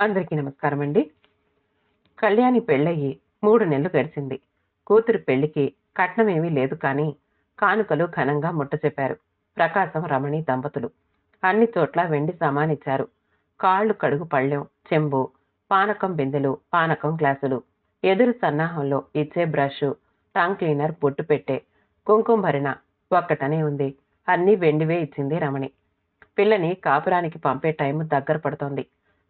అందరికీ నమస్కారం అండి కళ్యాణి పెళ్ళయి మూడు నెలలు గడిచింది. కూతురు పెళ్ళికి కట్నం ఏమీ లేదు కానీ కానుకలు ఘనంగా ముట్టచెప్పారు. ప్రకాశం రమణి దంపతులు. అన్ని చోట్ల వెండి సామానిచ్చారు. కాళ్ళు కడుగు పళ్ళెం చెంబు పానకం బిందెలు పానకం గ్లాసులు. ఎదురు సన్నాహంలో ఇచ్చే బ్రష్ టంగ్ క్లీనర్ బొట్టు పెట్టే కుంకుమ భరిణ ఒక్కటనే ఉంది. అన్నీ వెండివే ఇచ్చింది రమణి. పిల్లని కాపురానికి పంపే టైం దగ్గర పడుతోంది.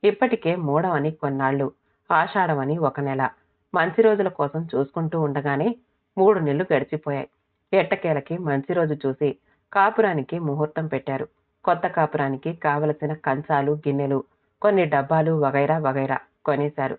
ఇప్పటికే మూడవని కొన్నాళ్ళు ఆషాఢమని ఒక నెల. మంచి రోజుల కోసం చూసుకుంటూ ఉండగానే మూడు నెలలు గడిచిపోయాయి. ఎట్టకేలకి మంచి రోజు చూసి కాపురానికి ముహూర్తం పెట్టారు. కొత్త కాపురానికి కావలసిన కంచాలు గిన్నెలు కొన్ని డబ్బాలు వగైరా వగైరా కొనేశారు.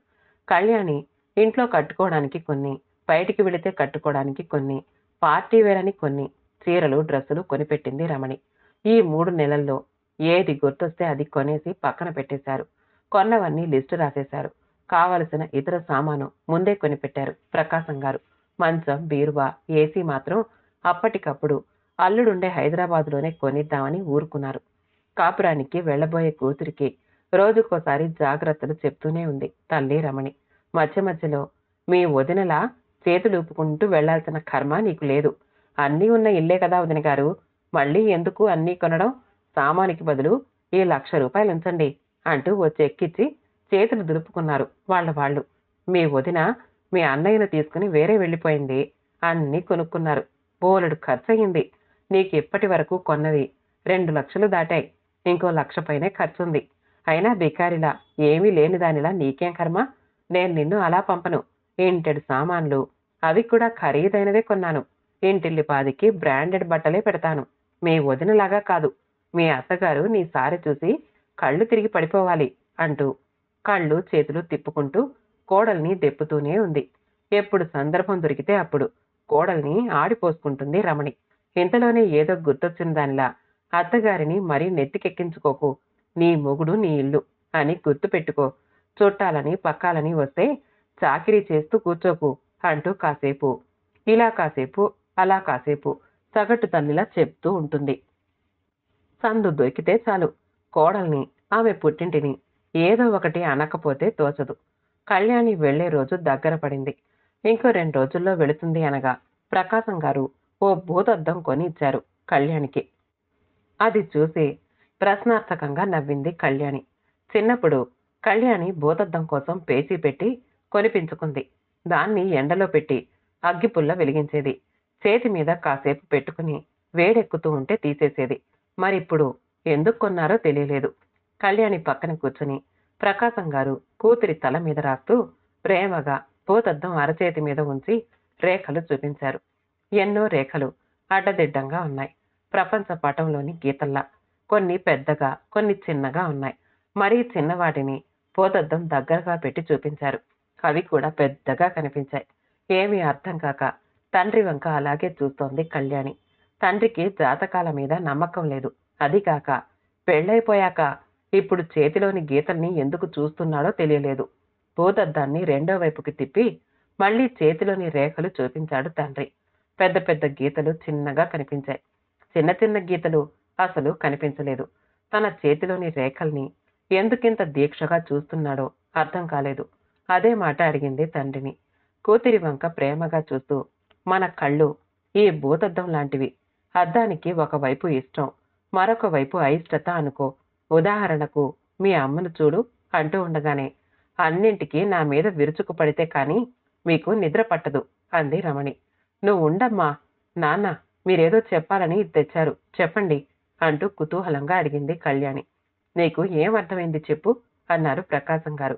కళ్యాణి ఇంట్లో కట్టుకోవడానికి కొన్ని బయటికి వెళితే కట్టుకోవడానికి కొన్ని పార్టీ వేర్ అని కొన్ని చీరలు డ్రెస్సులు కొనిపెట్టింది రమణి. ఈ మూడు నెలల్లో ఏది గుర్తొస్తే అది కొనేసి పక్కన పెట్టేశారు. కొన్నవన్నీ లిస్టు రాసేశారు. కావలసిన ఇతర సామాను ముందే కొనిపెట్టారు ప్రకాశం గారు. మంచం బీరువా ఏసీ మాత్రం అప్పటికప్పుడు అల్లుడుండే హైదరాబాద్లోనే కొనిద్దామని ఊరుకున్నారు. కాపురానికి వెళ్ళబోయే కూతురికి రోజుకోసారి జాగ్రత్తలు చెప్తూనే ఉంది తల్లి రమణి. మధ్య మధ్యలో మీ వదినలా? చేతులూపుకుంటూ వెళ్ళాల్సిన కర్మ నీకు లేదు. అన్నీ ఉన్న ఇల్లే కదా వదిన గారు మళ్ళీ ఎందుకు అన్నీ కొనడం? సామానికి బదులు ఈ లక్ష రూపాయలు ఉంచండి అంటూ ఓ చెక్కిచ్చి చేతులు దులుపుకున్నారు వాళ్ళ వాళ్ళు. మీ వదిన మీ అన్నయ్యను తీసుకుని వేరే వెళ్ళిపోయింది. అన్నీ కొనుక్కున్నారు. బోలెడు ఖర్చయింది. నీకు ఇప్పటి వరకు కొన్నవి రెండు లక్షలు దాటాయి. ఇంకో లక్ష పైనే ఖర్చుంది. అయినా బికారిలా ఏమీ లేని దానిలా నీకేం కర్మ? నేను నిన్ను అలా పంపను. ఇంటెడు సామాన్లు. అవి కూడా ఖరీదైనవే కొన్నాను. ఇంటిల్లి పాదికి బ్రాండెడ్ బట్టలే పెడతాను. మీ వదినలాగా కాదు. మీ అత్తగారు నీ సారి చూసి కళ్ళు తిరిగి పడిపోవాలి అంటూ కళ్ళు చేతులు తిప్పుకుంటూ కోడల్ని దెప్పుతూనే ఉంది. ఎప్పుడు సందర్భం దొరికితే అప్పుడు కోడల్ని ఆడిపోసుకుంటుంది రమణి. ఇంతలోనే ఏదో గుర్తొచ్చిన దానిలా అత్తగారిని మరీ నెత్తికెక్కించుకోకు. నీ మొగుడు నీ ఇల్లు అని గుర్తు పెట్టుకో చుట్టాలని పక్కాలని వస్తే చాకిరీ చేస్తూ కూర్చోకు అంటూ కాసేపు ఇలా కాసేపు అలా కాసేపు సగటు తల్లిలా చెప్తూ ఉంటుంది. సందు దొరికితే చాలు. కోడల్ని ఆమె పుట్టింటిని ఏదో ఒకటి అనకపోతే తోచదు. కళ్యాణి వెళ్ళే రోజు దగ్గర పడింది. ఇంకో రెండు రోజుల్లో వెళుతుంది అనగా ప్రకాశం గారు ఓ భూతద్దం కొని ఇచ్చారు కళ్యాణికి. అది చూసి ప్రశ్నార్థకంగా నవ్వింది కళ్యాణి. చిన్నప్పుడు కళ్యాణి భూతద్దం కోసం పేచీ పెట్టి కొనిపించుకుంది. దాన్ని ఎండలో పెట్టి అగ్గిపుల్ల వెలిగించేది. చేతి మీద కాసేపు పెట్టుకుని వేడెక్కుతూ ఉంటే తీసేసేది. మరిప్పుడు ఎందుకు కొన్నారో తెలియలేదు. కళ్యాణి పక్కన కూర్చుని ప్రకాశం గారు కూతురి తల మీద రాస్తూ ప్రేమగా భూతద్దం అరచేతి మీద ఉంచి రేఖలు చూపించారు. ఎన్నో రేఖలు అడ్డదిడ్డంగా ఉన్నాయి. ప్రపంచ పటంలోని గీతల్లా కొన్ని పెద్దగా కొన్ని చిన్నగా ఉన్నాయి. మరీ చిన్నవాటిని పోతద్దం దగ్గరగా పెట్టి చూపించారు. అవి కూడా పెద్దగా కనిపించాయి. ఏమీ అర్థం కాక తండ్రి వంక అలాగే చూస్తోంది కళ్యాణి. తండ్రికి జాతకాల మీద నమ్మకం లేదు. అది కాక పెళ్ళైపోయాక ఇప్పుడు చేతిలోని గీతల్ని ఎందుకు చూస్తున్నాడో తెలియలేదు. భూతద్దాన్ని రెండో వైపుకి తిప్పి మళ్ళీ చేతిలోని రేఖలు చూపించాడు తండ్రి. పెద్ద పెద్ద గీతలు చిన్నగా కనిపించాయి. చిన్న చిన్న గీతలు అసలు కనిపించలేదు. తన చేతిలోని రేఖల్ని ఎందుకింత దీక్షగా చూస్తున్నాడో అర్థం కాలేదు. అదే మాట అడిగింది తండ్రిని. కూతురి వంక ప్రేమగా చూస్తూ మన కళ్ళు ఈ భూతద్దం లాంటివి. అద్దానికి ఒకవైపు ఇష్టం. మరొక వైపు అయిష్టత అనుకో. ఉదాహరణకు మీ అమ్మను చూడు అంటూ ఉండగానే అన్నింటికి నా మీద విరుచుకు పడితే కానీ మీకు నిద్ర పట్టదు అంది రమణి. నువ్వు ఉండమ్మా నాన్న మీరేదో చెప్పాలని ఇది తెచ్చారు చెప్పండి అంటూ కుతూహలంగా అడిగింది కళ్యాణి. నీకు ఏం అర్థమైంది చెప్పు అన్నారు ప్రకాశం గారు.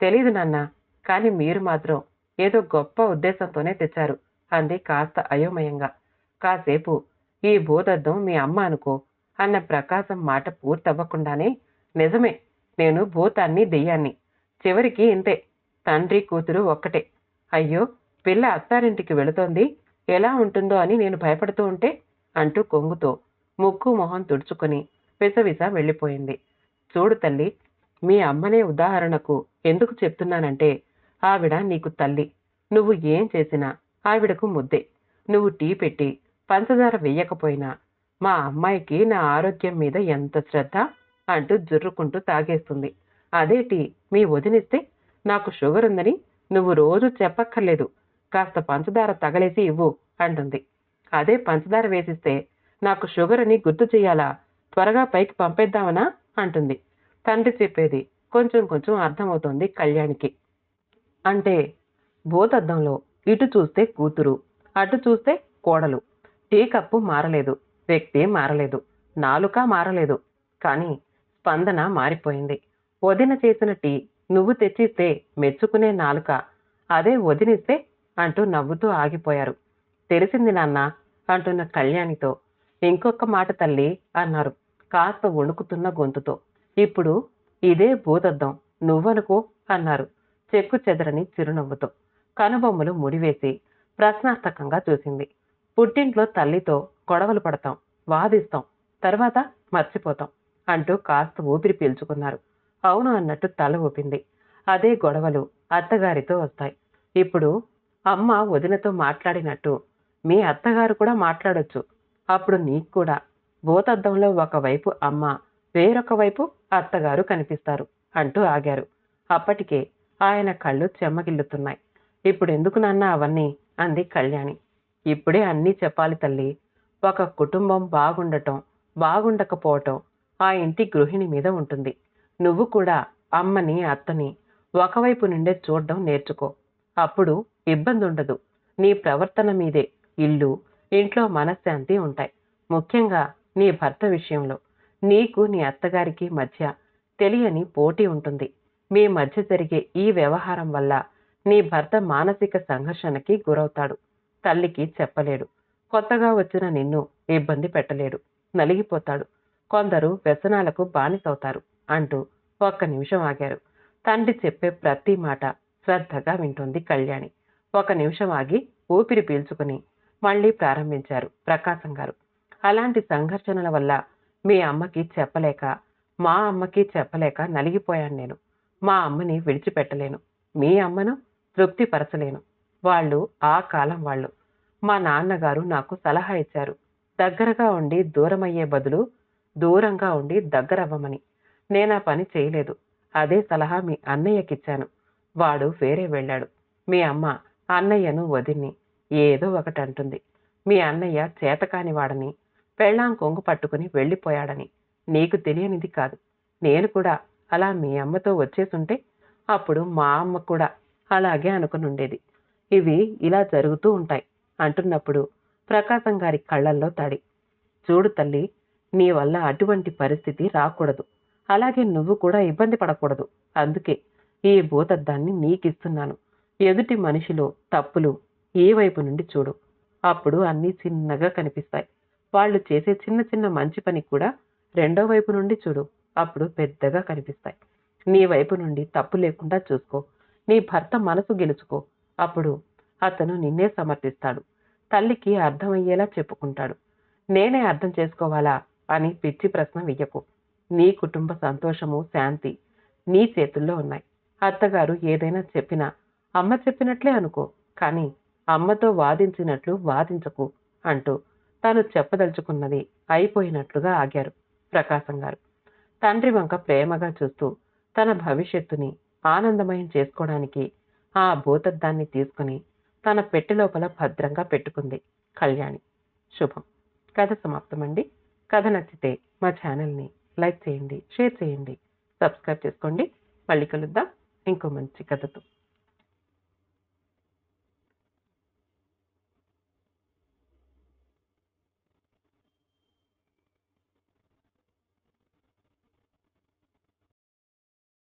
తెలీదు నాన్న కానీ మీరు మాత్రం ఏదో గొప్ప ఉద్దేశంతోనే తెచ్చారు అంది కాస్త అయోమయంగా. కాసేపు ఈ భూతద్దం మీ అమ్మ అనుకో అన్న ప్రకాశం మాట పూర్తవ్వకుండానే నిజమే నేను భూతాన్ని దెయ్యాన్ని. చివరికి ఇంతే తండ్రి కూతురు ఒక్కటే. అయ్యో పిల్ల అత్తారింటికి వెళుతోంది ఎలా ఉంటుందో అని నేను భయపడుతూ ఉంటే అంటూ కొంగుతో ముక్కు మొహం తుడుచుకొని విసవిస వెళ్ళిపోయింది. చూడు తల్లి మీ అమ్మనే ఉదాహరణకు ఎందుకు చెప్తున్నానంటే ఆవిడ నీకు తల్లి. నువ్వు ఏం చేసినా ఆవిడకు ముద్దే. నువ్వు టీ పెట్టి పంచదార వెయ్యకపోయినా మా అమ్మాయికి నా ఆరోగ్యం మీద ఎంత శ్రద్ధ అంటూ జుర్రుకుంటూ తాగేస్తుంది. అదేటి మీ వదినిస్తే నాకు షుగర్ ఉందని నువ్వు రోజు చెప్పక్కర్లేదు. కాస్త పంచదార తగలేసి ఇవ్వు అంటుంది. అదే పంచదార వేసిస్తే నాకు షుగర్ అని గుర్తు చెయ్యాలా త్వరగా పైకి పంపేద్దామనా? అంటుంది. తండ్రి చెప్పేది కొంచెం కొంచెం అర్థమవుతోంది కళ్యాణికి. అంటే భూతద్దంలో ఇటు చూస్తే కూతురు అటు చూస్తే కోడలు. టీ కప్పు మారలేదు. వ్యక్తి మారలేదు. నాలుక మారలేదు. కానీ స్పందన మారిపోయింది. వదిన చేసిన టీ నువ్వు తెచ్చిస్తే మెచ్చుకునే నాలుక. అదే వదినిస్తే అంటూ నవ్వుతూ ఆగిపోయారు. తెలిసింది నాన్న అంటున్న కళ్యాణితో. ఇంకొక మాట తల్లి అన్నారు కాస్త వణుకుతున్న గొంతుతో. ఇప్పుడు ఇదే భూతద్దం నువ్వనుకో అన్నారు చెక్కు చెదరని చిరునవ్వుతో. కనుబొమ్మలు ముడివేసి ప్రశ్నార్థకంగా చూసింది. పుట్టింట్లో తల్లితో గొడవలు పడతాం వాదిస్తాం తర్వాత మర్చిపోతాం అంటూ కాస్త ఊపిరి పీల్చుకున్నారు. అవును అన్నట్టు తల ఊపింది. అదే గొడవలు అత్తగారితో వస్తాయి. ఇప్పుడు అమ్మ వదినతో మాట్లాడినట్టు మీ అత్తగారు కూడా మాట్లాడొచ్చు. అప్పుడు నీకు కూడా భూతద్దంలో ఒకవైపు అమ్మ వేరొక వైపు అత్తగారు కనిపిస్తారు అంటూ ఆగారు. అప్పటికే ఆయన కళ్ళు చెమ్మగిల్లుతున్నాయి. ఇప్పుడు ఎందుకు నాన్న అవన్నీ? అంది కళ్యాణి. ఇప్పుడే అన్నీ చెప్పాలి తల్లి. ఒక కుటుంబం బాగుండటం బాగుండకపోవటం ఆ ఇంటి గృహిణి మీద ఉంటుంది. నువ్వు కూడా అమ్మని అత్తని ఒకవైపు నుండే చూడడం నేర్చుకో. అప్పుడు ఇబ్బంది ఉండదు నీ ప్రవర్తన మీదే ఇల్లు ఇంట్లో మనశ్శాంతి ఉంటాయి. ముఖ్యంగా నీ భర్త విషయంలో. నీకు నీ అత్తగారికి మధ్య తెలియని పోటీ ఉంటుంది. మీ మధ్య జరిగే ఈ వ్యవహారం వల్ల నీ భర్త మానసిక సంఘర్షణకి గురవుతాడు. తల్లికి చెప్పలేడు. కొత్తగా వచ్చిన నిన్ను ఇబ్బంది పెట్టలేడు. నలిగిపోతాడు. కొందరు వ్యసనాలకు బానిసవుతారు అంటూ ఒక్క నిమిషం ఆగారు. తండ్రి చెప్పే ప్రతి మాట శ్రద్ధగా వింటుంది కళ్యాణి. ఒక నిమిషం ఆగి ఊపిరి పీల్చుకుని మళ్ళీ ప్రారంభించారు ప్రకాశం గారు. అలాంటి సంఘర్షణల వల్ల మీ అమ్మకి చెప్పలేక మా అమ్మకి చెప్పలేక నలిగిపోయాను నేను. మా అమ్మని విడిచిపెట్టలేను. మీ అమ్మను తృప్తిపరచలేను. వాళ్ళు ఆ కాలం వాళ్ళు. మా నాన్నగారు నాకు సలహా ఇచ్చారు. దగ్గరగా ఉండి దూరమయ్యే బదులు దూరంగా ఉండి దగ్గరవ్వమని. నేను ఆ పని చేయలేదు. అదే సలహా మీ అన్నయ్యకిచ్చాను. వాడు వేరే వెళ్ళాడు. మీ అమ్మ అన్నయ్యను వదిన్ని. ఏదో ఒకటి అంటుంది. మీ అన్నయ్య చేతకాని వాడని పెళ్ళాం కొంగు పట్టుకుని వెళ్ళిపోయాడని నీకు తెలియనిది కాదు. నేను కూడా అలా మీ అమ్మతో వచ్చేసుంటే అప్పుడు మా అమ్మ కూడా అలాగే అనుకునుండేది. ఇవి ఇలా జరుగుతూ ఉంటాయి. అంటున్నప్పుడు ప్రకాశం గారి కళ్ళల్లో తడి. చూడు తల్లి నీ వల్ల అటువంటి పరిస్థితి రాకూడదు. అలాగే నువ్వు కూడా ఇబ్బంది పడకూడదు. అందుకే ఈ భూతద్దాన్ని నీకిస్తున్నాను. ఎదుటి మనిషిలో తప్పులు ఏ వైపు నుండి చూడు. అప్పుడు అన్నీ చిన్నగా కనిపిస్తాయి. వాళ్ళు చేసే చిన్న చిన్న మంచి పని కూడా రెండో వైపు నుండి చూడు. అప్పుడు పెద్దగా కనిపిస్తాయి. నీ వైపు నుండి తప్పు లేకుండా చూసుకో. నీ భర్త మనసు గెలుచుకో. అప్పుడు అతను నిన్నే సమర్థిస్తాడు. తల్లికి అర్థమయ్యేలా చెప్పుకుంటాడు. నేనే అర్థం చేసుకోవాలా? అని పిచ్చి ప్రశ్న వెయ్యకు నీ కుటుంబ సంతోషము శాంతి నీ చేతుల్లో ఉన్నాయి. అత్తగారు ఏదైనా చెప్పినా అమ్మ చెప్పినట్లే అనుకో. కానీ అమ్మతో వాదించినట్లు వాదించకు అంటూ తాను చెప్పదలుచుకున్నది అయిపోయినట్లుగా ఆగారు ప్రకాశం గారు. తండ్రి వంక ప్రేమగా చూస్తూ తన భవిష్యత్తుని ఆనందమయం చేసుకోవడానికి ఆ భూతద్దాన్ని తీసుకుని తన పెట్టె లోపల భద్రంగా పెట్టుకుంది కళ్యాణి. శుభం. కథ సమాప్తమండి. కథ నచ్చితే మా ఛానల్ని లైక్ చేయండి షేర్ చేయండి సబ్స్క్రైబ్ చేసుకోండి. మళ్ళీ కలుద్దాం. ఇంకో మంచి కథతో.